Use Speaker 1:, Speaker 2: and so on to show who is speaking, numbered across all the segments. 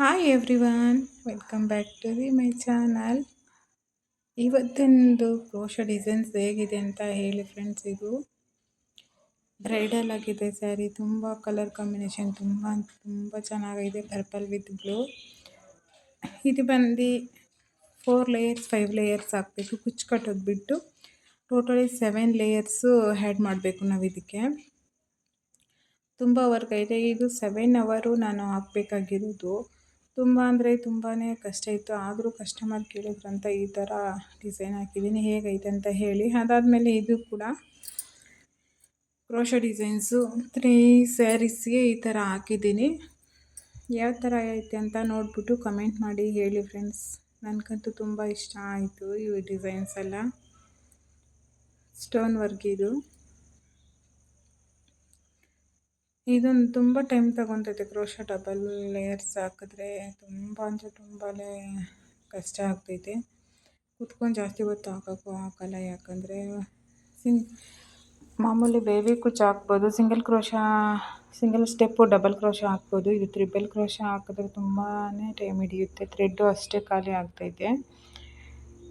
Speaker 1: Hi everyone welcome back to the my channel ಇವತ್ತಿಂದು crochet designs ಹೇಗಿದೆ ಅಂತ ಹೇಳಿ friends ಇದು ಬ್ರೈಡಲ್ ಆಗಿದೆ ಸ್ಯಾರಿ ತುಂಬ ಕಲರ್ ಕಾಂಬಿನೇಷನ್ ತುಂಬ ತುಂಬ ಚೆನ್ನಾಗಿದೆ ಪರ್ಪಲ್ ವಿತ್ ಬ್ಲೂ ಇದು ಬಂದು ಫೋರ್ ಲೇಯರ್ಸ್ ಫೈವ್ ಲೇಯರ್ಸ್ ಹಾಕಬೇಕು, ಕುಚ್ಚು ಕಟ್ಟೋದು ಬಿಟ್ಟು ಟೋಟಲಿ ಸೆವೆನ್ ಲೇಯರ್ಸು ಆ್ಯಡ್ ಮಾಡಬೇಕು ನಾವು ಇದಕ್ಕೆ. ತುಂಬ ವರ್ಕ್ ಇದೆ ಇದು ಸೆವೆನ್ ಅವರು ನಾನು ಹಾಕಬೇಕಾಗಿರೋದು. ತುಂಬ ಅಂದರೆ ತುಂಬಾ ಕಷ್ಟ ಇತ್ತು. ಆದರೂ ಕಸ್ಟಮರ್ ಕೇಳಿದ್ರಂತ ಈ ಥರ ಡಿಸೈನ್ ಹಾಕಿದ್ದೀನಿ, ಹೇಗೈತೆ ಅಂತ ಹೇಳಿ. ಅದಾದಮೇಲೆ ಇದು ಕೂಡ ಕ್ರೋಶ ಡಿಸೈನ್ಸು ತ್ರೀ ಸ್ಯಾರೀಸ್ಗೆ ಈ ಥರ ಹಾಕಿದ್ದೀನಿ. ಯಾವ ಥರ ಐತೆ ಅಂತ ನೋಡಿಬಿಟ್ಟು ಕಮೆಂಟ್ ಮಾಡಿ ಹೇಳಿ ಫ್ರೆಂಡ್ಸ್ ನನಗಂತೂ ತುಂಬ ಇಷ್ಟ ಆಯಿತು ಈ ಡಿಸೈನ್ಸ್ ಎಲ್ಲ. ಸ್ಟೋನ್ ವರ್ಕ್ ಇದು. ಇದೊಂದು ತುಂಬ ಟೈಮ್ ತಗೊತೈತೆ ಕ್ರೋಶ ಡಬಲ್ ಲೇಯರ್ಸ್ ಹಾಕಿದ್ರೆ ತುಂಬ ಅಂದರೆ ತುಂಬಾ ಕಷ್ಟ ಆಗ್ತೈತೆ. ಕುತ್ಕೊಂಡು ಜಾಸ್ತಿ ಹೊತ್ತು ಹಾಕೋಕ್ಕೂ ಹಾಕಲ್ಲ ಯಾಕಂದರೆ ಸಿಂಗ್, ಮಾಮೂಲಿ ಬೇಬಿ ಕುಚ್ಚು ಹಾಕ್ಬೋದು single crochet single step double crochet ಹಾಕ್ಬೋದು, ಇದು ತ್ರಿಬಲ್ ಕ್ರೋಶ ಹಾಕಿದ್ರೆ ತುಂಬಾ ಟೈಮ್ ಹಿಡಿಯುತ್ತೆ ಥ್ರೆಡ್ಡು ಅಷ್ಟೇ ಖಾಲಿ ಆಗ್ತೈತೆ.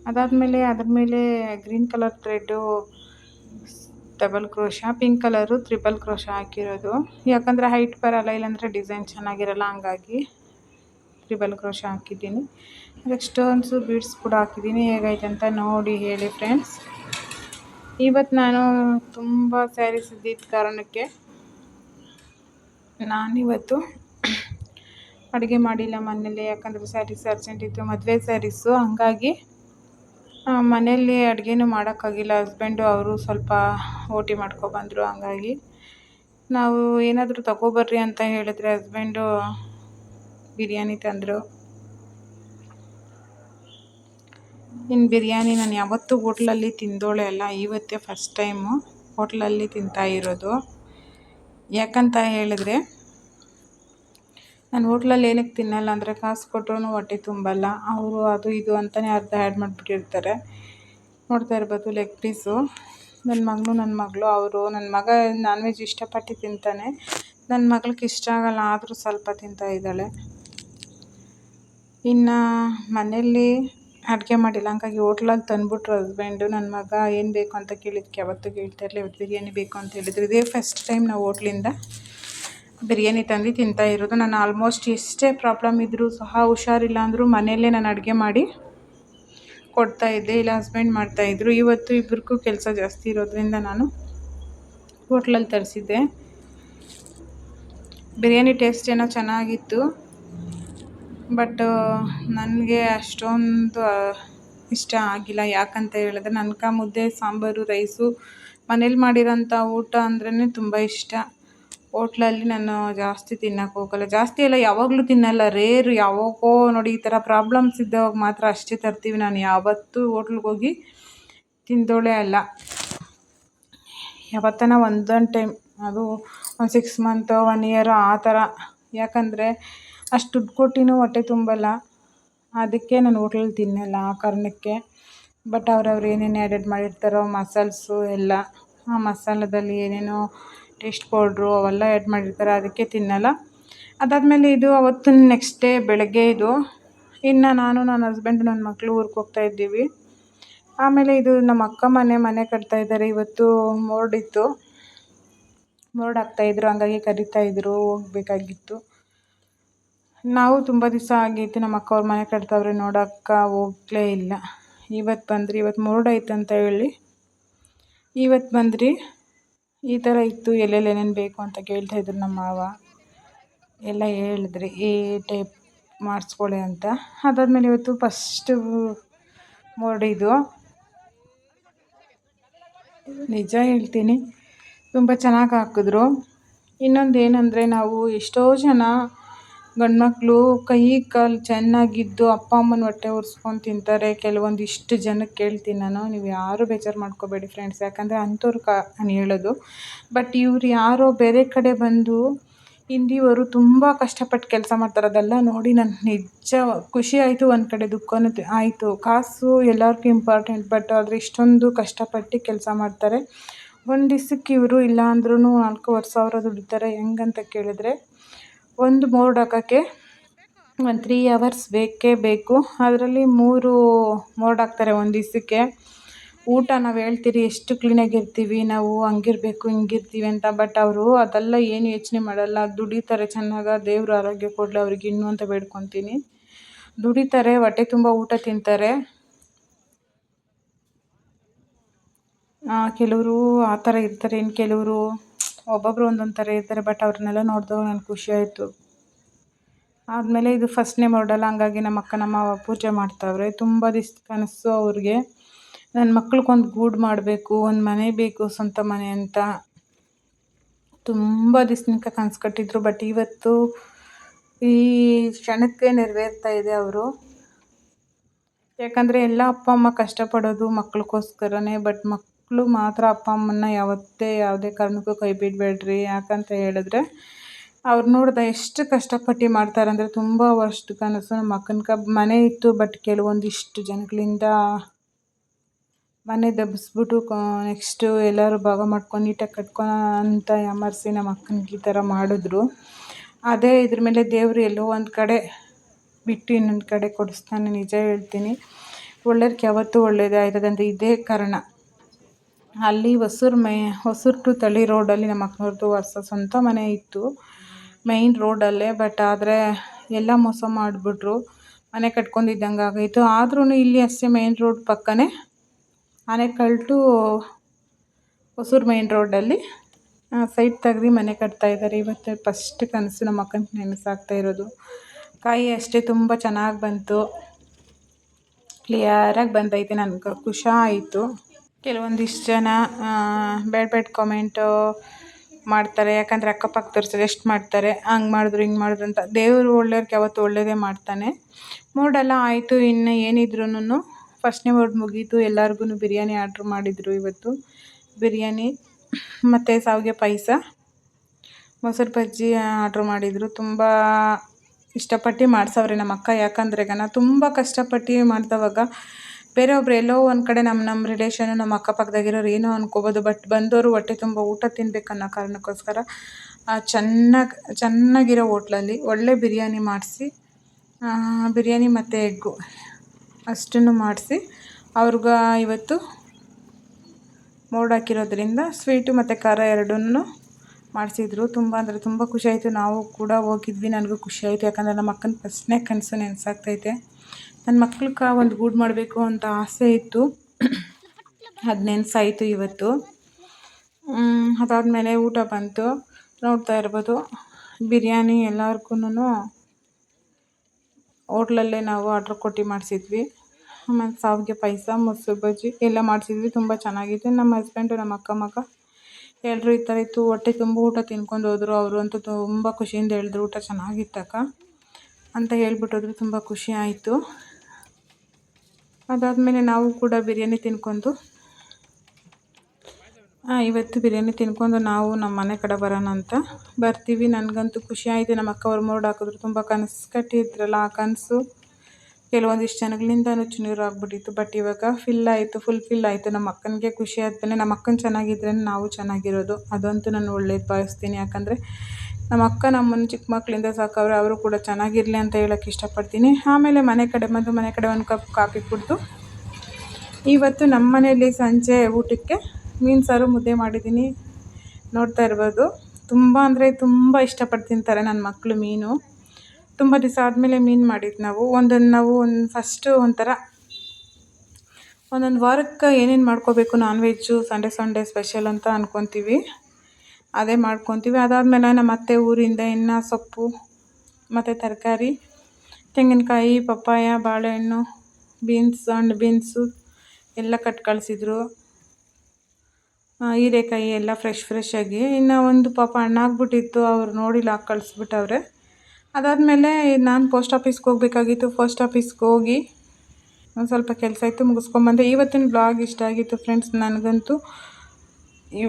Speaker 1: ಅದಾದಮೇಲೆ ಅದ್ರ ಮೇಲೆ green colour thread double crochet, pink colour triple crochet ಹಾಕಿರೋದು. ಯಾಕಂದರೆ ಹೈಟ್ ಬರಲ್ಲ, ಇಲ್ಲಾಂದರೆ ಡಿಸೈನ್ ಚೆನ್ನಾಗಿರಲ್ಲ, ಹಂಗಾಗಿ ತ್ರಿಬಲ್ ಕ್ರೋಶ ಹಾಕಿದ್ದೀನಿ. ಸ್ಟೋನ್ಸು, ಬೀಡ್ಸ್ ಕೂಡ ಹಾಕಿದ್ದೀನಿ. ಹೇಗೈತೆ ಅಂತ ನೋಡಿ ಹೇಳಿ ಫ್ರೆಂಡ್ಸ್. ಇವತ್ತು ನಾನು ತುಂಬ ಸ್ಯಾರೀಸ್ ಕಾರಣಕ್ಕೆ ನಾನಿವತ್ತು ಅಡುಗೆ ಮಾಡಿಲ್ಲ ಮನೇಲಿ ಯಾಕಂದರೆ ಸ್ಯಾರೀಸ್ ಅರ್ಜೆಂಟ್ ಇತ್ತು, ಮದುವೆ ಸ್ಯಾರೀಸು. ಹಂಗಾಗಿ ಮನೆಯಲ್ಲಿ ಅಡುಗೆನೂ ಮಾಡೋಕ್ಕಾಗಿಲ್ಲ. ಹಸ್ಬೆಂಡು ಅವರು ಸ್ವಲ್ಪ ಓಟಿ ಮಾಡ್ಕೊಬಂದರು, ಹಂಗಾಗಿ. ನಾವು ಏನಾದರೂ ತಗೋಬರ್ರಿ ಅಂತ ಹೇಳಿದ್ರೆ ಹಸ್ಬೆಂಡು ಬಿರಿಯಾನಿ ತಂದರು. ಇನ್ನು ಬಿರಿಯಾನಿ ನಾನು ಯಾವತ್ತೂ ಹೋಟ್ಲಲ್ಲಿ ತಿಂದೋಳೆ ಅಲ್ಲ ಇವತ್ತೇ ಫಸ್ಟ್ ಟೈಮು ಹೋಟ್ಲಲ್ಲಿ ತಿಂತಾ ಇರೋದು. ಯಾಕಂತ ಹೇಳಿದ್ರೆ ನಾನು ಹೋಟ್ಲಲ್ಲಿ ಏನಕ್ಕೆ ತಿನ್ನಲ್ಲ ಅಂದರೆ ಕಾಸು ಕೊಟ್ರೂ ಹೊಟ್ಟೆ ತುಂಬಲ್ಲ. ಅವರು ಅದು ಇದು ಅಂತಲೇ ಅರ್ಧ ಆ್ಯಡ್ ಮಾಡಿಬಿಟ್ಟಿರ್ತಾರೆ. ನೋಡ್ತಾ ಇರ್ಬೋದು ಲೆಗ್ ಪೀಸು ನನ್ನ ಮಗನು ನನ್ನ ಮಗಳು, ಅವರು ನನ್ನ ಮಗ ನಾನ್ ವೆಜ್ ಇಷ್ಟಪಟ್ಟು ತಿಂತಾನೆ. ನನ್ನ ಮಗಳಿಗೆ ಇಷ್ಟ ಆಗಲ್ಲ, ಆದರೂ ಸ್ವಲ್ಪ ತಿಂತಾ ಇದ್ದಾಳೆ. ಇನ್ನು ಮನೆಯಲ್ಲಿ ಅಡುಗೆ ಮಾಡಿಲ್ಲ. ಹಂಗಾಗಿ ಹೋಟ್ಲಲ್ಲಿ ತಂದುಬಿಟ್ರು ಹಸ್ಬೆಂಡು ನನ್ನ ಮಗ ಏನು ಬೇಕು ಅಂತ ಕೇಳಿದ್ದಕ್ಕೆ ಯಾವತ್ತೂ ಕೇಳ್ತಾ ಇರಲಿಲ್ಲ. ಬಿರಿಯಾನಿ ಬೇಕು ಅಂತ ಹೇಳಿದ್ರು. ಇದೇ ಫಸ್ಟ್ ಟೈಮ್ ನಾವು ಹೋಟ್ಲಿಂದ ಬಿರಿಯಾನಿ ತಂದು ತಿಂತಾ ಇರೋದು. ನಾನು ಆಲ್ಮೋಸ್ಟ್ ಎಷ್ಟೇ ಪ್ರಾಬ್ಲಮ್ ಇದ್ದರೂ ಸಹ ಹುಷಾರಿಲ್ಲ ಅಂದರೂ ಮನೆಯಲ್ಲೇ ನಾನು ಅಡುಗೆ ಮಾಡಿ ಕೊಡ್ತಾ ಇದ್ದೆ. ಇಲ್ಲ ಹಸ್ಬೆಂಡ್ ಮಾಡ್ತಾಯಿದ್ರು ಇವತ್ತು ಇಬ್ಬರಿಗೂ ಕೆಲಸ ಜಾಸ್ತಿ ಇರೋದ್ರಿಂದ ನಾನು ಹೋಟ್ಲಲ್ಲಿ ತರಿಸಿದ್ದೆ. ಬಿರಿಯಾನಿ ಟೇಸ್ಟ್ ಏನೋ ಚೆನ್ನಾಗಿತ್ತು. ಬಟ್ ನನಗೆ ಅಷ್ಟೊಂದು ಇಷ್ಟ ಆಗಿಲ್ಲ. ಯಾಕಂತ ಹೇಳಿದ್ರೆ ನನ್ಕ ಮುದ್ದೆ, ಸಾಂಬಾರು ರೈಸು ಮನೇಲಿ ಮಾಡಿರೋಂಥ ಊಟ ಅಂದ್ರೇ ತುಂಬ ಇಷ್ಟ. ಹೋಟ್ಲಲ್ಲಿ ನಾನು ಜಾಸ್ತಿ ತಿನ್ನೋಕೆ ಹೋಗಲ್ಲ. ಜಾಸ್ತಿ ಎಲ್ಲ ಯಾವಾಗಲೂ ತಿನ್ನಲ್ಲ. ರೇರ್ ಯಾವಾಗೋ ನೋಡಿ ಈ ಥರ ಪ್ರಾಬ್ಲಮ್ಸ್ ಇದ್ದವಾಗ ಮಾತ್ರ ಅಷ್ಟೇ ತರ್ತೀವಿ. ನಾನು ಯಾವತ್ತೂ ಹೋಟ್ಲಿಗೆ ಹೋಗಿ ತಿಂದೋಳೆ ಅಲ್ಲ. ಯಾವತ್ತನ ಒಂದೊಂದು ಟೈಮ್ ಅದು ಒಂದು ಸಿಕ್ಸ್ ಮಂತು ಒನ್ ಇಯರು ಆ ಥರ. ಯಾಕಂದರೆ ಅಷ್ಟು ದುಡ್ಡು ಕೊಟ್ಟಿನೂ ಹೊಟ್ಟೆ ತುಂಬಲ್ಲ. ಅದಕ್ಕೆ ನಾನು ಹೋಟ್ಲಲ್ಲಿ ತಿನ್ನಲ್ಲ ಆ ಕಾರಣಕ್ಕೆ. ಬಟ್ ಅವ್ರವ್ರು ಏನೇನು ಆ್ಯಡೆಡ್ ಮಾಡಿರ್ತಾರೋ ಮಸಾಲ್ಸು ಎಲ್ಲ ಆ ಮಸಾಲದಲ್ಲಿ ಏನೇನೋ ಟೇಸ್ಟ್ ಪೌಡ್ರು ಅವೆಲ್ಲ ಆ್ಯಡ್ ಮಾಡಿರ್ತಾರೆ, ಅದಕ್ಕೆ ತಿನ್ನಲ್ಲ. ಅದಾದಮೇಲೆ ಇದು ಅವತ್ತು ನೆಕ್ಸ್ಟ್ ಡೇ ಬೆಳಗ್ಗೆ ಇದು. ಇನ್ನು ನಾನು, ನನ್ನ ಹಸ್ಬೆಂಡು ನನ್ನ ಮಕ್ಕಳು ಊರಿಗೆ ಹೋಗ್ತಾ ಇದ್ದೀವಿ. ಆಮೇಲೆ ಇದು ನಮ್ಮ ಅಕ್ಕ ಮನೆ ಮನೆ ಕಟ್ತಾ ಇದ್ದಾರೆ. ಇವತ್ತು ಮೋರ್ಡಿತ್ತು ಮೋರ್ಡ್ ಹಾಕ್ತಾಯಿದ್ರು ಹಂಗಾಗಿ ಕರಿತಾಯಿದ್ರು ಹೋಗ್ಬೇಕಾಗಿತ್ತು. ನಾವು ತುಂಬ ದಿವಸ ಆಗಿತ್ತು ನಮ್ಮ ಅಕ್ಕ ಅವ್ರ ಮನೆ ಕಟ್ತಾವ್ರೆ ನೋಡೋಕ್ಕೆ ಹೋಗ್ಲೇ ಇಲ್ಲ. ಇವತ್ತು ಬಂದ್ರಿ ಇವತ್ತು ಮೋರ್ಡ್ ಐತೆ ಅಂತ ಹೇಳಿ. ಇವತ್ತು ಬಂದ್ರಿ. ಈ ಥರ ಇತ್ತು, ಎಲ್ಲೆಲ್ಲಿ ಏನೇನು ಬೇಕು ಅಂತ ಕೇಳ್ತಾಯಿದ್ರು ನಮ್ಮ ಮಾವ. ಎಲ್ಲ ಹೇಳಿದ್ರಿ ಈ ಟೈಪ್ ಮಾಡಿಸ್ಕೊಳ್ಳಿ ಅಂತ. ಅದಾದಮೇಲೆ ಇವತ್ತು ಫಸ್ಟು ಇದು ನಿಜ ಹೇಳ್ತೀನಿ, ತುಂಬ ಚೆನ್ನಾಗಿ ಹಾಕಿದ್ರು. ಇನ್ನೊಂದು ಏನಂದರೆ, ನಾವು ಎಷ್ಟೋ ಜನ ಗಂಡ್ಮಕ್ಳು ಕೈ ಕಾಲು ಚೆನ್ನಾಗಿದ್ದು ಅಪ್ಪ ಅಮ್ಮನ ಹೊಟ್ಟೆ ಉರ್ಸ್ಕೊಂಡು ತಿಂತಾರೆ. ಕೆಲವೊಂದಿಷ್ಟು ಜನಕ್ಕೆ ಕೇಳ್ತೀನಿ ನಾನು. ನೀವು ಯಾರೂ ಬೇಜಾರು ಮಾಡ್ಕೋಬೇಡಿ ಫ್ರೆಂಡ್ಸ್ ಯಾಕಂದರೆ ಅಂಥವ್ರು ಕಾ, ನಾನು ಹೇಳೋದು. ಬಟ್ ಇವ್ರು ಯಾರೋ ಬೇರೆ ಕಡೆ ಬಂದು ಹಿಂದಿಯವರು ತುಂಬ ಕಷ್ಟಪಟ್ಟು ಕೆಲಸ ಮಾಡ್ತಾರೆ. ಅದೆಲ್ಲ ನೋಡಿ ನನ್ನ ನಿಜ ಖುಷಿ ಆಯಿತು ಒಂದು ಕಡೆ, ದುಃಖನೂ ಆಯಿತು. ಕಾಸು ಎಲ್ಲರಿಗೂ ಇಂಪಾರ್ಟೆಂಟ್ ಬಟ್ ಆದರೆ ಇಷ್ಟೊಂದು ಕಷ್ಟಪಟ್ಟು ಕೆಲಸ ಮಾಡ್ತಾರೆ. ಒಂದು ದಿವ್ಸಕ್ಕೆ ಇವರು ಇಲ್ಲ ಅಂದ್ರೂ ನಾಲ್ಕೂವರೆ ಸಾವಿರ ದುಡಿತಾರೆ. ಹೆಂಗಂತ ಕೇಳಿದ್ರೆ ಒಂದು ಮೋಡ್ ಹಾಕೋಕ್ಕೆ ಒಂದು ತ್ರೀ ಅವರ್ಸ್ ಬೇಕೇ ಬೇಕು. ಅದರಲ್ಲಿ ಮೂರು ಮೋಡ್ ಹಾಕ್ತಾರೆ ಒಂದು ದಿವಸಕ್ಕೆ. ಊಟ ನಾವು ಹೇಳ್ತೀರಿ, ಎಷ್ಟು ಕ್ಲೀನಾಗಿರ್ತೀವಿ ನಾವು ಹಂಗಿರ್ಬೇಕು, ಹಿಂಗಿರ್ತೀವಿ ಅಂತ ಬಟ್ ಅವರು ಅದೆಲ್ಲ ಏನು ಯೋಚನೆ ಮಾಡಲ್ಲ. ದುಡಿತಾರೆ ಚೆನ್ನಾಗಿ, ದೇವರು ಆರೋಗ್ಯ ಕೊಡಲಿ, ಅವ್ರಿಗೆ ಇನ್ನು ಅಂತ ಬೇಡ್ಕೊತೀನಿ. ದುಡಿತಾರೆ, ಹೊಟ್ಟೆ ತುಂಬ ಊಟ ತಿಂತಾರೆ. ಕೆಲವರು ಆ ಥರ ಇರ್ತಾರೆ, ಇನ್ನು ಕೆಲವರು ಒಬ್ಬೊಬ್ಬರು ಒಂದೊಂದು ಥರ ಇರ್ತಾರೆ ಬಟ್ ಅವ್ರನ್ನೆಲ್ಲ ನೋಡಿದಾಗ ನನಗೆ ಖುಷಿ ಆಯಿತು. ಆದಮೇಲೆ ಇದು ಫಸ್ಟ್ನೇ ಮಾಡಲ್ಲ ಹಂಗಾಗಿ ನಮ್ಮ ಅಕ್ಕ ನಮ್ಮ ಪೂಜೆ ಮಾಡ್ತಾವ್ರೆ. ತುಂಬ ದಿಸ್ ಕನಸು ಅವ್ರಿಗೆ. ನನ್ನ ಮಕ್ಳಿಗೊಂದು ಗೂಡು ಮಾಡಬೇಕು, ಒಂದು ಮನೆ ಬೇಕು, ಸ್ವಂತ ಮನೆ ಅಂತ. ತುಂಬ ದಿವ್ಸನಿಂದ ಕನಸು ಕಟ್ಟಿದ್ರು ಬಟ್ ಇವತ್ತು ಈ ಕ್ಷಣಕ್ಕೆ ನೆರವೇರ್ತಾ ಇದೆ ಅವರು. ಯಾಕಂದರೆ ಎಲ್ಲ ಅಪ್ಪ ಅಮ್ಮ ಕಷ್ಟಪಡೋದು ಮಕ್ಳಿಗೋಸ್ಕರನೇ ಬಟ್ ಮಕ್ಕಳು ಮಾತ್ರ ಅಪ್ಪ ಅಮ್ಮನ್ನ ಯಾವತ್ತೇ ಯಾವುದೇ ಕಾರಣಕ್ಕೂ ಕೈ ಬಿಡಬೇಡ್ರಿ ಯಾಕಂತ ಹೇಳಿದ್ರೆ ಅವ್ರು ನೋಡಿದ ಎಷ್ಟು ಕಷ್ಟಪಟ್ಟು ಮಾಡ್ತಾರೆ ಅಂದರೆ ತುಂಬ ವರ್ಷದ ಕನಸು ನಮ್ಮ ಅಕ್ಕನ ಮನೆ ಇತ್ತು ಬಟ್ ಕೆಲವೊಂದಿಷ್ಟು ಜನಗಳಿಂದ ಮನೆ ದಬ್ಬಿಸ್ಬಿಟ್ಟು ನೆಕ್ಸ್ಟು ಎಲ್ಲರೂ ಭಾಗ ಮಾಡ್ಕೊಂಡು ನೀಟಾಗಿ ಕಟ್ಕೊ ಅಂತ ಯಾಮರ್ಸಿ ನಮ್ಮ ಅಕ್ಕನಿಗೆ ಈ ಥರ ಮಾಡಿದ್ರು. ಅದೇ ಇದ್ರ ಮೇಲೆ ದೇವರು ಎಲ್ಲೋ ಒಂದು ಕಡೆ ಬಿಟ್ಟು ಇನ್ನೊಂದು ಕಡೆ ಕೊಡಿಸ್ತಾನೆ ನಿಜ ಹೇಳ್ತೀನಿ. ಒಳ್ಳೆಯದಕ್ಕೆ ಯಾವತ್ತೂ ಒಳ್ಳೆಯದೇ ಆಯ್ತದೆ ಅಂತ ಇದೇ ಕಾರಣ. ಅಲ್ಲಿ ಹೊಸೂರು ಮೇ, ಹೊಸೂರು ಟು ತಳಿ ರೋಡಲ್ಲಿ ನಮ್ಮ ಅಕ್ಕನವ್ರದ್ದು ಹೊಸ ಸ್ವಂತ ಮನೆ ಇತ್ತು. ಮೈನ್ ರೋಡಲ್ಲೇ ಬಟ್ ಆದರೆ ಎಲ್ಲ ಮೋಸ ಮಾಡಿಬಿಟ್ರು. ಮನೆ ಕಟ್ಕೊಂಡಿದ್ದಂಗೆ ಆಗೋಯ್ತು ಆದ್ರೂ ಇಲ್ಲಿ ಅಷ್ಟೇ ಮೇಯ್ನ್ ರೋಡ್ ಪಕ್ಕನೇ ಆನೆಕಲ್ ಹೊಸೂರು ಮೈನ್ ರೋಡಲ್ಲಿ ಸೈಟ್ ತೆಗ್ದು ಮನೆ ಕಟ್ತಾಯಿದ್ದಾರೆ ಇವತ್ತು ಫಸ್ಟ್ ಕನಸು ನಮ್ಮ ಅಕ್ಕನ ನೆನಸಾಗ್ತಾ ಇರೋದು. ಕಾಯಿ ಅಷ್ಟೇ ತುಂಬ ಚೆನ್ನಾಗಿ ಬಂತು. ಕ್ಲಿಯರಾಗಿ ಬಂದೈತೆ ನನಗೆ. ಖುಷಿ ಆಯಿತು. ಕೆಲವೊಂದಿಷ್ಟು ಜನ ಬ್ಯಾಡ್ ಬ್ಯಾಡ್ ಕಾಮೆಂಟು ಮಾಡ್ತಾರೆ. ಯಾಕಂದರೆ ಅಕ್ಕಪಕ್ಕದವ್ರು ಸಜೆಸ್ಟ್ ಮಾಡ್ತಾರೆ, ಹಂಗೆ ಮಾಡಿದ್ರು, ಹಿಂಗೆ ಮಾಡಿದ್ರು ಅಂತ. ದೇವರು ಒಳ್ಳೆಯವ್ರಿಗೆ ಯಾವತ್ತೂ ಒಳ್ಳೆಯದೇ ಮಾಡ್ತಾನೆ. ಮೂಡೆಲ್ಲ ಆಯಿತು, ಇನ್ನು ಏನಿದ್ರೂ ಫಸ್ಟ್ನೇ ಮೂಡ್ ಮುಗೀತು. ಎಲ್ಲರಿಗೂ ಬಿರಿಯಾನಿ ಆರ್ಡ್ರ್ ಮಾಡಿದರು ಇವತ್ತು. ಬಿರಿಯಾನಿ, ಮತ್ತು ಸಾವಿಗೆ ಪಾಯಸ. ಮೊಸರು ಬಜ್ಜಿ ಆರ್ಡ್ರ್ ಮಾಡಿದರು. ತುಂಬ ಇಷ್ಟಪಟ್ಟು ಮಾಡ್ಸವ್ರೆ ನಮ್ಮ ಅಕ್ಕ ಯಾಕಂದ್ರೆ ಗನ ತುಂಬ ಕಷ್ಟಪಟ್ಟು ಮಾಡ್ದವಾಗ ಬೇರೆಯೊಬ್ರು ಎಲ್ಲೋ ಒಂದು ಕಡೆ ನಮ್ಮ ನಮ್ಮ ರಿಲೇಷನ್ನು ನಮ್ಮ ಅಕ್ಕಪಕ್ಕದಾಗಿರೋರು ಏನೋ ಅನ್ಕೋಬೋದು ಬಟ್ ಬಂದವರು ಹೊಟ್ಟೆ ತುಂಬ ಊಟ ತಿನ್ಬೇಕು ಅನ್ನೋ ಕಾರಣಕ್ಕೋಸ್ಕರ ಚೆನ್ನಾಗಿ, ಚೆನ್ನಾಗಿರೋ ಹೋಟ್ಲಲ್ಲಿ ಒಳ್ಳೆ ಬಿರಿಯಾನಿ ಮಾಡಿಸಿ ಬಿರಿಯಾನಿ ಮತ್ತು ಎಗ್ಗು ಅಷ್ಟನ್ನು ಮಾಡಿಸಿ, ಅವ್ರಿಗೆ ಇವತ್ತು ಮೋಡ್ ಹಾಕಿರೋದ್ರಿಂದ ಸ್ವೀಟು ಮತ್ತು ಖಾರ ಎರಡನ್ನೂ ಮಾಡಿಸಿದ್ರು. ತುಂಬ ಅಂದರೆ ತುಂಬ ಖುಷಿಯಾಯಿತು ನಾವು ಕೂಡ ಹೋಗಿದ್ವಿ. ನನಗೂ ಖುಷಿಯಾಯಿತು ಯಾಕಂದರೆ ನಮ್ಮ ಅಕ್ಕನ ಫಸ್ಟ್ನೇ ಕನಸು ನೆನೆಸಾಗ್ತೈತೆ. ನನ್ನ ಮಕ್ಳಿಗೆ ಒಂದು ಗೂಡು ಮಾಡಬೇಕು ಅಂತ ಆಸೆ ಇತ್ತು. ಅದು ನೆನೆಸಾಯಿತು ಇವತ್ತು. ಅದಾದಮೇಲೆ ಊಟ ಬಂತು. ನೋಡ್ತಾ ಇರ್ಬೋದು, ಬಿರಿಯಾನಿ ಎಲ್ಲರ್ಗೂ ಹೋಟ್ಲಲ್ಲೇ ನಾವು ಆರ್ಡ್ರ್ ಕೊಟ್ಟು ಮಾಡಿಸಿದ್ವಿ. ಆಮೇಲೆ ಸಾವಿಗೆ ಪಾಯಸ, ಮೊಸರು ಬಜ್ಜಿ ಎಲ್ಲ ಮಾಡಿಸಿದ್ವಿ. ತುಂಬ ಚೆನ್ನಾಗಿತ್ತು. ನಮ್ಮ ಹಸ್ಬೆಂಡು, ನಮ್ಮ ಅಕ್ಕ ಮಗ ಎಲ್ಲರೂ ಈ ಥರ ಇತ್ತು. ಹೊಟ್ಟೆ ತುಂಬ ಊಟ ತಿನ್ಕೊಂಡು ಹೋದರು. ಅವರು ಅಂತೂ ತುಂಬ ಖುಷಿಯಿಂದ ಹೇಳಿದ್ರು. ಊಟ ಚೆನ್ನಾಗಿತ್ತಕ್ಕ. ಅಂತ ಹೇಳ್ಬಿಟ್ಟೋದ್ರು ತುಂಬ ಖುಷಿ ಆಯಿತು. ಅದಾದಮೇಲೆ ನಾವು ಕೂಡ ಬಿರಿಯಾನಿ ತಿನ್ಕೊಂಡು ಇವತ್ತು ಬಿರಿಯಾನಿ ತಿನ್ಕೊಂಡು ನಾವು ನಮ್ಮ ಮನೆ ಕಡೆ ಬರೋಣ ಅಂತ ಬರ್ತೀವಿ. ನನಗಂತೂ ಖುಷಿ ಆಯಿತು. ನಮ್ಮ ಅಕ್ಕ ಅವ್ರು ಮೋಡ್ ಹಾಕಿದ್ರು. ತುಂಬ ಕನಸು ಕಟ್ಟಿದ್ರಲ್ಲ ಆ ಕನಸು. ಕೆಲವೊಂದಿಷ್ಟು ಜನಗಳಿಂದ ನುಚ್ಚು ಆಗ್ಬಿಟ್ಟಿತ್ತು. ಬಟ್ ಇವಾಗ ಫಿಲ್ ಆಯಿತು ಫುಲ್ ಫಿಲ್ ಆಯಿತು. ನಮ್ಮ ಅಕ್ಕನಿಗೆ ಖುಷಿ ಆದ್ಮೇಲೆ ನಮ್ಮ ಅಕ್ಕನ ಚೆನ್ನಾಗಿದ್ರೆ ನಾವು ಚೆನ್ನಾಗಿರೋದು. ಅದಂತೂ ನಾನು ಒಳ್ಳೇದು ಭಾವಿಸ್ತೀನಿ. ಯಾಕಂದರೆ ನಮ್ಮ ಅಕ್ಕ ನಮ್ಮನ್ನು ಚಿಕ್ಕ ಮಕ್ಕಳಿಂದ ಸಾಕವ್ರೆ, ಅವರು ಕೂಡ ಚೆನ್ನಾಗಿರಲಿ ಅಂತ ಹೇಳೋಕ್ಕೆ ಇಷ್ಟಪಡ್ತೀನಿ. ಆಮೇಲೆ ಮನೆ ಕಡೆ ಬಂದು ಮನೆ ಕಡೆ ಒಂದು ಕಪ್ ಕಾಫಿ ಕುಡಿದು, ಇವತ್ತು ನಮ್ಮ ಮನೆಯಲ್ಲಿ ಸಂಜೆ ಊಟಕ್ಕೆ ಮೀನು ಸಾರು ಮುದ್ದೆ ಮಾಡಿದ್ದೀನಿ. ನೋಡ್ತಾ ಇರ್ಬೋದು. ತುಂಬ ಅಂದರೆ ತುಂಬ ಇಷ್ಟಪಟ್ಟು ತಿಂತಾರೆ ನನ್ನ ಮಕ್ಕಳು ಮೀನು. ತುಂಬ ದಿವಸ ಆದಮೇಲೆ ಮೀನು ಮಾಡಿದ್ದು ನಾವು. ಒಂದೊಂದು ನಾವು ಒಂದು ಫಸ್ಟು ಒಂಥರ ಒಂದೊಂದು ವಾರಕ್ಕೆ ಏನೇನು ಮಾಡ್ಕೋಬೇಕು non veg Sunday Sunday special ಅಂತ ಅಂದ್ಕೊತೀವಿ ಅದೇ ಮಾಡ್ಕೊತೀವಿ. ಅದಾದಮೇಲೆ ನಮ್ಮ ಅತ್ತೆ ಊರಿಂದ ಇನ್ನು ಸೊಪ್ಪು, ಮತ್ತು ತರಕಾರಿ, ತೆಂಗಿನಕಾಯಿ, ಪಪ್ಪಾಯ, ಬಾಳೆಹಣ್ಣು, ಬೀನ್ಸ್, ಹಣ್ಣು, ಬೀನ್ಸು ಎಲ್ಲ ಕಟ್ ಕಳಿಸಿದ್ರು. ಹೀರೆಕಾಯಿ ಎಲ್ಲ ಫ್ರೆಶ್ ಫ್ರೆಶ್ಶಾಗಿ ಇನ್ನು ಒಂದು ಪಾಪ ಹಣ್ಣಾಗ್ಬಿಟ್ಟಿತ್ತು ಅವ್ರು ನೋಡಿಲ್ಲ, ಕಳಿಸ್ಬಿಟ್ಟವ್ರೆ. ಅದಾದಮೇಲೆ ನಾನು ಪೋಸ್ಟ್ ಆಫೀಸ್ಗೆ ಹೋಗ್ಬೇಕಾಗಿತ್ತು. ಪೋಸ್ಟ್ ಆಫೀಸ್ಗೆ ಹೋಗಿ ಒಂದು ಸ್ವಲ್ಪ ಕೆಲಸ ಇತ್ತು ಮುಗಿಸ್ಕೊಂಬಂದೆ ಇವತ್ತಿನ ಬ್ಲಾಗ್ ಇಷ್ಟ ಆಗಿತ್ತು ಫ್ರೆಂಡ್ಸ್ ನನಗಂತೂ. ಈ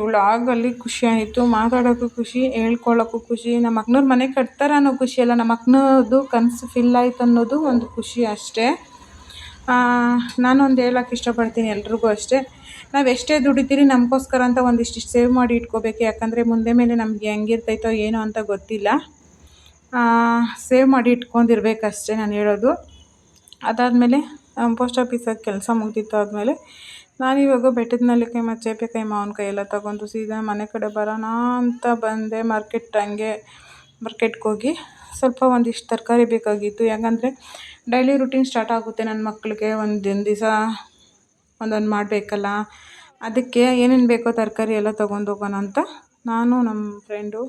Speaker 1: ಖುಷಿ ಆಯಿತು, ಮಾತಾಡೋಕ್ಕೂ ಖುಷಿ, ಹೇಳ್ಕೊಳ್ಳೋಕ್ಕೂ ಖುಷಿ, ನಮ್ಮ ಅಕ್ಕನವ್ರ ಮನೆ ಕಟ್ತಾರೆ ಅನ್ನೋ ಖುಷಿ ಅಲ್ಲ, ನಮ್ಮ ಅಕ್ಕನದು ಕನಸು ಫಿಲ್ ಆಯ್ತು ಅನ್ನೋದು ಒಂದು ಖುಷಿ ಅಷ್ಟೇ. ನಾನೊಂದು ಹೇಳೋಕೆ ಇಷ್ಟಪಡ್ತೀನಿ ಎಲ್ರಿಗೂ ಅಷ್ಟೇ. ನಾವು ಎಷ್ಟೇ ದುಡಿತೀರಿ ನಮಗೋಸ್ಕರ ಅಂತ ಒಂದಿಷ್ಟಿಷ್ಟು ಸೇವ್ ಮಾಡಿ ಇಟ್ಕೋಬೇಕು, ಯಾಕಂದರೆ ಮುಂದೆ ಮೇಲೆ ನಮಗೆ ಹೆಂಗಿರ್ತೈತೋ ಏನೋ ಅಂತ ಗೊತ್ತಿಲ್ಲ. ಸೇವ್ ಮಾಡಿ ಇಟ್ಕೊಂಡಿರ್ಬೇಕಷ್ಟೇ ನಾನು ಹೇಳೋದು. ಅದಾದಮೇಲೆ ಪೋಸ್ಟ್ ಆಫೀಸಲ್ಲಿ ಕೆಲಸ ಮುಗ್ದಿತ್ತು ಆದಮೇಲೆ ನಾನಿವಾಗ ಬೆಟ್ಟದ ನೆಲ್ಲಿಕಾಯಿ ಮತ್ತು ಚೇಪೆಕಾಯಿ ಮಾವಿನಕಾಯಿ ಎಲ್ಲ ತಗೊಂಡು ಸೀದಾ ಮನೆ ಕಡೆ ಬರೋಣ ಅಂತ ಬಂದೆ ಮಾರ್ಕೆಟ್ ಹಂಗೆ. ಮಾರ್ಕೆಟ್ಗೆ ಹೋಗಿ ಸ್ವಲ್ಪ ಒಂದಿಷ್ಟು ತರಕಾರಿ ಬೇಕಾಗಿತ್ತು. ಯಾಕಂದರೆ ಡೈಲಿ ರುಟೀನ್ ಸ್ಟಾರ್ಟ್ ಆಗುತ್ತೆ ನನ್ನ ಮಕ್ಕಳಿಗೆ. ಒಂದೊಂದು ದಿವಸ ಒಂದೊಂದು ಮಾಡಬೇಕಲ್ಲ. ಅದಕ್ಕೆ ಏನೇನು ಬೇಕೋ ತರಕಾರಿ ಎಲ್ಲ ತೊಗೊಂಡು ಹೋಗೋಣ ಅಂತ ನಾನು ನಮ್ಮ ಫ್ರೆಂಡು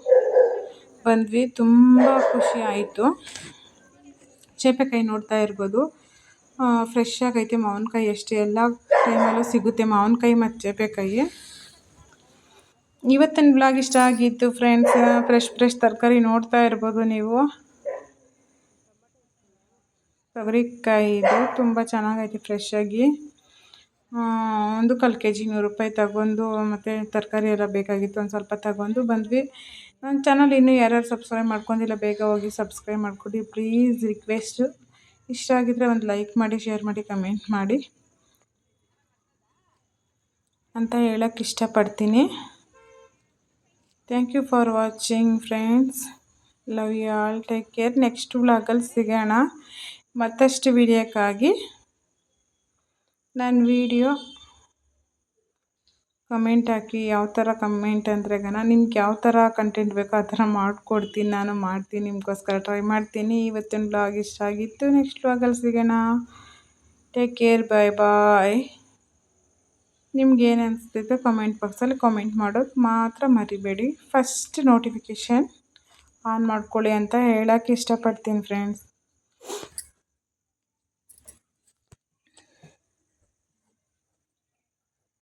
Speaker 1: ಬಂದ್ವಿ. ತುಂಬ ಖುಷಿ ಆಯಿತು. ಚೇಪೆಕಾಯಿ ನೋಡ್ತಾ ಇರ್ಬೋದು. ಫ್ರೆಶ್ ಆಗೈತೆ ಮಾವಿನಕಾಯಿ ಎಷ್ಟು ಎಲ್ಲ ಟೈಮಲ್ಲೂ ಸಿಗುತ್ತೆ. ಮಾವಿನಕಾಯಿ ಮತ್ತು ಚೇಪೆಕಾಯಿ ಇವತ್ತಿನ ಬ್ಲಾಗ್ ಇಷ್ಟ ಆಗಿತ್ತು ಫ್ರೆಂಡ್ಸ್ ಫ್ರೆಶ್ ಫ್ರೆಶ್ ತರಕಾರಿ ನೋಡ್ತಾ ಇರ್ಬೋದು ನೀವು. ತೊಗರಿಕಾಯಿ ಇದು ತುಂಬ ಚೆನ್ನಾಗೈತೆ ಫ್ರೆಶ್ಶಾಗಿ ಒಂದು ಕಾಲು ಕೆ ಜಿ ನೂರು ರೂಪಾಯಿ ತಗೊಂಡು ಮತ್ತು ತರಕಾರಿ ಎಲ್ಲ ಬೇಕಾಗಿತ್ತು. ಒಂದು ಸ್ವಲ್ಪ ತಗೊಂಡು ಬಂದ್ವಿ. ನನ್ನ ಚಾನಲ್ ಇನ್ನೂ ಯಾರ್ಯಾರು ಸಬ್ಸ್ಕ್ರೈಬ್ ಮಾಡ್ಕೊಂಡಿಲ್ಲ, ಬೇಗ ಹೋಗಿ ಸಬ್ಸ್ಕ್ರೈಬ್ ಮಾಡ್ಕೊಡಿ. ಪ್ಲೀಸ್ ರಿಕ್ವೆಸ್ಟು ಇಷ್ಟ ಆಗಿದ್ದರೆ ಒಂದು ಲೈಕ್ ಮಾಡಿ, ಶೇರ್ ಮಾಡಿ, ಕಮೆಂಟ್ ಮಾಡಿ ಅಂತ ಹೇಳಕ್ಕೆ ಇಷ್ಟಪಡ್ತೀನಿ. Thank you for watching friends love you all take care next ವ್ಲಾಗಲ್ಲಿ ಸಿಗೋಣ. ಮತ್ತಷ್ಟು ವಿಡಿಯೋಕ್ಕಾಗಿ ನನ್ನ ವೀಡಿಯೋ ಕಮೆಂಟ್ ಹಾಕಿ, ಯಾವ ಥರ ಕಮೆಂಟ್ ಅಂದರೆ ಗನ ನಿಮ್ಗೆ ಯಾವ ಥರ ಕಂಟೆಂಟ್ ಬೇಕೋ ಆ ಥರ ಮಾಡಿಕೊಡ್ತೀನಿ, ನಾನು ಮಾಡ್ತೀನಿ, ನಿಮಗೋಸ್ಕರ ಟ್ರೈ ಮಾಡ್ತೀನಿ. ಇವತ್ತಿನ ಬ್ಲಾಗ್ ಇಷ್ಟ ಆಗಿತ್ತು ನೆಕ್ಸ್ಟ್ ಬ್ಲಾಗಲ್ಲಿ ಸಿಗೋಣ. ಟೇಕ್ ಕೇರ್ ಬಾಯ್ ಬಾಯ್ ನಿಮ್ಗೆ ಏನು ಅನಿಸ್ತಿತ್ತು ಕಮೆಂಟ್ ಬಾಕ್ಸಲ್ಲಿ ಕಮೆಂಟ್ ಮಾಡೋದು ಮಾತ್ರ ಮರಿಬೇಡಿ. ಫಸ್ಟ್ ನೋಟಿಫಿಕೇಷನ್ ಆನ್ ಮಾಡ್ಕೊಳ್ಳಿ ಅಂತ ಹೇಳೋಕ್ಕೆ ಇಷ್ಟಪಡ್ತೀನಿ ಫ್ರೆಂಡ್ಸ್